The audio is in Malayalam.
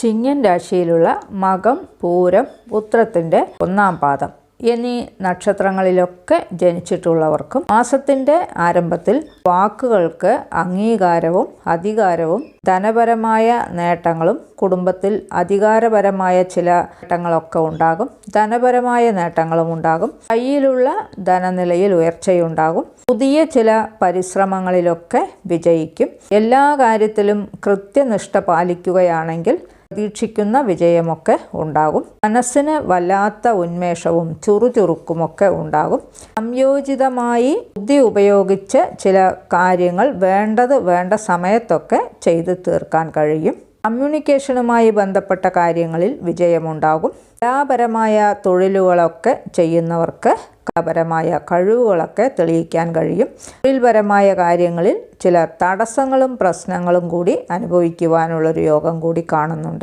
ചിങ്ങൻ രാശിയിലുള്ള മകം പൂരം ഉത്രത്തിന്റെ ഒന്നാം പാദം എന്നീ നക്ഷത്രങ്ങളിലൊക്കെ ജനിച്ചിട്ടുള്ളവർക്കും മാസത്തിന്റെ ആരംഭത്തിൽ വാക്കുകൾക്ക് അംഗീകാരവും അധികാരവും ധനപരമായ നേട്ടങ്ങളും കുടുംബത്തിൽ അധികാരപരമായ ചില നേട്ടങ്ങളൊക്കെ ഉണ്ടാകും. ധനപരമായ നേട്ടങ്ങളും ഉണ്ടാകും. കയ്യിലുള്ള ധനനിലയിൽ ഉയർച്ചയുണ്ടാകും. പുതിയ ചില പരിശ്രമങ്ങളിലൊക്കെ വിജയിക്കും. എല്ലാ കാര്യത്തിലും കൃത്യനിഷ്ഠ പാലിക്കുകയാണെങ്കിൽ പ്രതീക്ഷിക്കുന്ന വിജയമൊക്കെ ഉണ്ടാകും. മനസ്സിന് വല്ലാത്ത ഉന്മേഷവും ചുറുചുറുക്കുമൊക്കെ ഉണ്ടാകും. സംയോജിതമായി ബുദ്ധി ഉപയോഗിച്ച് ചില കാര്യങ്ങൾ വേണ്ടത് വേണ്ട സമയത്തൊക്കെ ചെയ്തു തീർക്കാൻ കഴിയും. കമ്മ്യൂണിക്കേഷനുമായി ബന്ധപ്പെട്ട കാര്യങ്ങളിൽ വിജയമുണ്ടാകും. കലാപരമായ തൊഴിലുകളൊക്കെ ചെയ്യുന്നവർക്ക് കലാപരമായ കഴിവുകളൊക്കെ തെളിയിക്കാൻ കഴിയും. തൊഴിൽപരമായ കാര്യങ്ങളിൽ ചില തടസ്സങ്ങളും പ്രശ്നങ്ങളും കൂടി അനുഭവിക്കുവാനുള്ളൊരു യോഗം കൂടി കാണുന്നുണ്ട്.